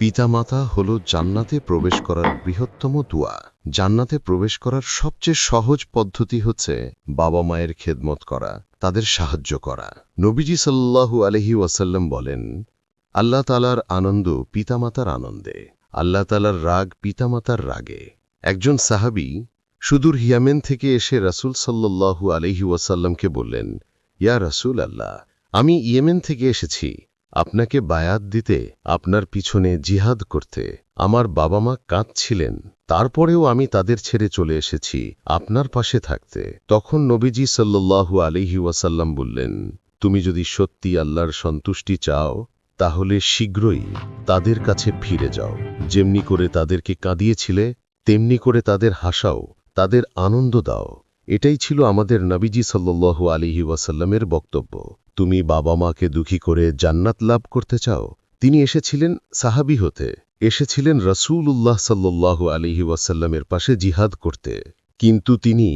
পিতামাতা হল জান্নাতে প্রবেশ করার বৃহত্তম দুয়া। জান্নাতে প্রবেশ করার সবচেয়ে সহজ পদ্ধতি হচ্ছে বাবা মায়ের খেদমত করা, তাদের সাহায্য করা। নবীজি সাল্লাল্লাহু আলহি ওয়াসাল্লাম বলেন, আল্লাহ তালার আনন্দ পিতামাতার আনন্দে, আল্লাহ তালার রাগ পিতামাতার রাগে। একজন সাহাবি সুদূর হিয়ামেন থেকে এসে রাসূল সাল্লাল্লাহু আলহি ওয়াসাল্লামকে বললেন, ইয়া রাসূল আল্লাহ আমি ইয়েমেন থেকে এসেছি। আপনাকে বায়াত দিতে, আপনার পিছনে জিহাদ করতে। আমার বাবা মা কাঁদছিলেন। তারপরেও আমি তাদের ছেড়ে চলে এসেছি, আপনার পাশে থাকতে। তখন নবীজি সাল্লাল্লাহু আলিহি ওয়াসাল্লাম বললেন, তুমি যদি সত্যি আল্লাহর সন্তুষ্টি চাও, তাহলে শীঘ্রই তাদের কাছে ফিরে যাও। যেমনি করে তাদেরকে কাঁদিয়েছিলে, তেমনি করে তাদের হাসাও, তাদের আনন্দ দাও। এটাই ছিল আমাদের নবীজি সাল্লাল্লাহু আলিহি ওয়াসাল্লামের বক্তব্য। তুমি বাবা মাকে দুঃখী করে জান্নাত লাভ করতে চাও? তিনি এসেছিলেন সাহাবি হতে। এসেছিলেন রসুল উল্লাহ সাল্লাল্লাহু আলিহি ওয়াসাল্লামের পাশে জিহাদ করতে। কিন্তু তিনি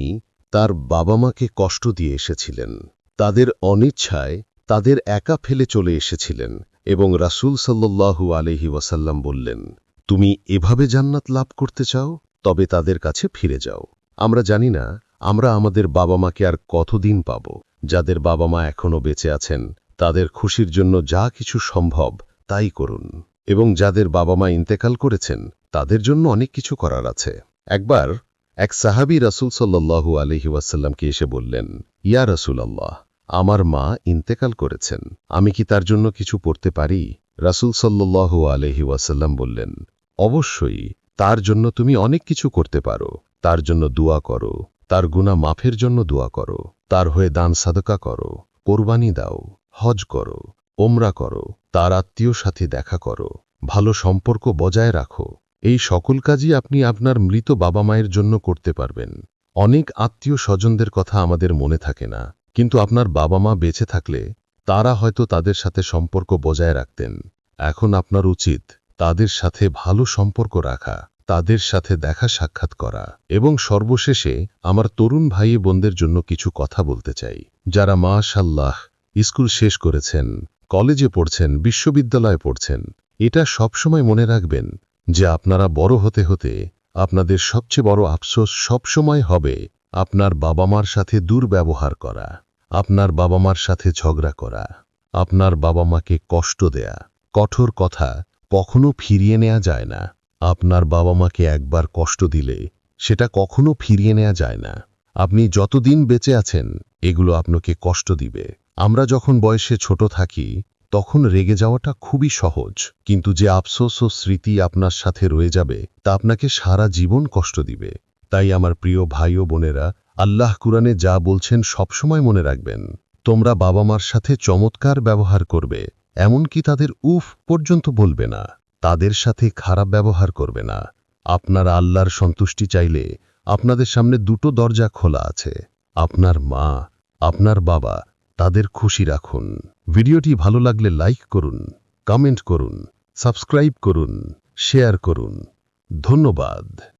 তার বাবা মাকে কষ্ট দিয়ে এসেছিলেন। তাদের অনিচ্ছায় তাদের একা ফেলে চলে এসেছিলেন এবং রাসূল সাল্লাল্লাহু আলিহি ওয়াসাল্লাম বললেন, তুমি এভাবে জান্নাত লাভ করতে চাও? তবে তাদের কাছে ফিরে যাও। আমরা জানি না আমরা আমাদের বাবা মাকে আর কতদিন পাব? যাদের বাবা মা এখনও বেঁচে আছেন, তাদের খুশির জন্য যা কিছু সম্ভব, তাই করুন। এবং যাদের বাবা মা ইন্তেকাল করেছেন, তাদের জন্য অনেক কিছু করার আছে। একবার এক সাহাবি রাসুল সাল্লাল্লাহু আলহি ওয়াসাল্লামকে এসে বললেন, ইয়া রাসুল আল্লাহ আমার মা ইন্তেকাল করেছেন, আমি কি তার জন্য কিছু পড়তে পারি? রাসুল সাল্লাল্লাহু আলহি ওয়াসাল্লাম বললেন, অবশ্যই, তার জন্য তুমি অনেক কিছু করতে পারো, তার জন্য দোয়া করো তার গুণা মাফের জন্য দোয়া করো। তার হয়ে দান সাদকা করো। কোরবানি দাও। হজ করো। ওমরা করো। তার আত্মীয় সাথে দেখা করো। ভালো সম্পর্ক বজায় রাখো। এই সকল কাজই আপনি আপনার মৃত বাবা মায়ের জন্য করতে পারবেন। অনেক আত্মীয় স্বজনদের কথা আমাদের মনে থাকে না। কিন্তু আপনার বাবা মা বেঁচে থাকলে তারা হয়তো তাদের সাথে সম্পর্ক বজায় রাখতেন। এখন আপনার উচিত তাদের সাথে ভালো সম্পর্ক রাখা। তাদের সাথে দেখা সাক্ষাৎ করা এবং সর্বশেষে আমার তরুণ ভাই বোনদের জন্য কিছু কথা বলতে চাই, যারা মা মাশাল্লাহ স্কুল শেষ করেছেন, কলেজে পড়ছেন, বিশ্ববিদ্যালয়ে পড়ছেন। এটা সবসময় মনে রাখবেন যে আপনারা বড় হতে হতে আপনাদের সবচেয়ে বড় আফসোস সবসময় হবে আপনার বাবা মার সাথে দুর্ব্যবহার করা, আপনার বাবা মার সাথে ঝগড়া করা, আপনার বাবা মাকে কষ্ট দেয়া। কঠোর কথা কখনো ফিরিয়ে নেওয়া যায় না। আপনার বাবা মাকে একবার কষ্ট দিলে সেটা কখনো ফিরিয়ে নেওয়া যায় না। আপনি যতদিন বেঁচে আছেন, এগুলো আপনাকে কষ্ট দিবে। আমরা যখন বয়সে ছোট থাকি, তখন রেগে যাওয়াটা খুবই সহজ। কিন্তু যে আফসোস ও স্মৃতি আপনার সাথে রয়ে যাবে, তা আপনাকে সারা জীবন কষ্ট দিবে। তাই আমার প্রিয় ভাই ও বোনেরা, আল্লাহ কুরআনে যা বলছেন সবসময় মনে রাখবেন। তোমরা বাবা মার সাথে চমৎকার ব্যবহার করবে, এমনকি তাদের উফ পর্যন্ত বলবে না। তাদের সাথে খারাপ ব্যবহার করবে না। আপনার আল্লাহর সন্তুষ্টি চাইলে আপনাদের সামনে দুটো দরজা খোলা আছে। আপনার মা, আপনার বাবা, তাদের খুশি রাখুন। ভিডিওটি ভালো লাগলে লাইক করুন, কমেন্ট করুন, সাবস্ক্রাইব করুন, শেয়ার করুন। ধন্যবাদ।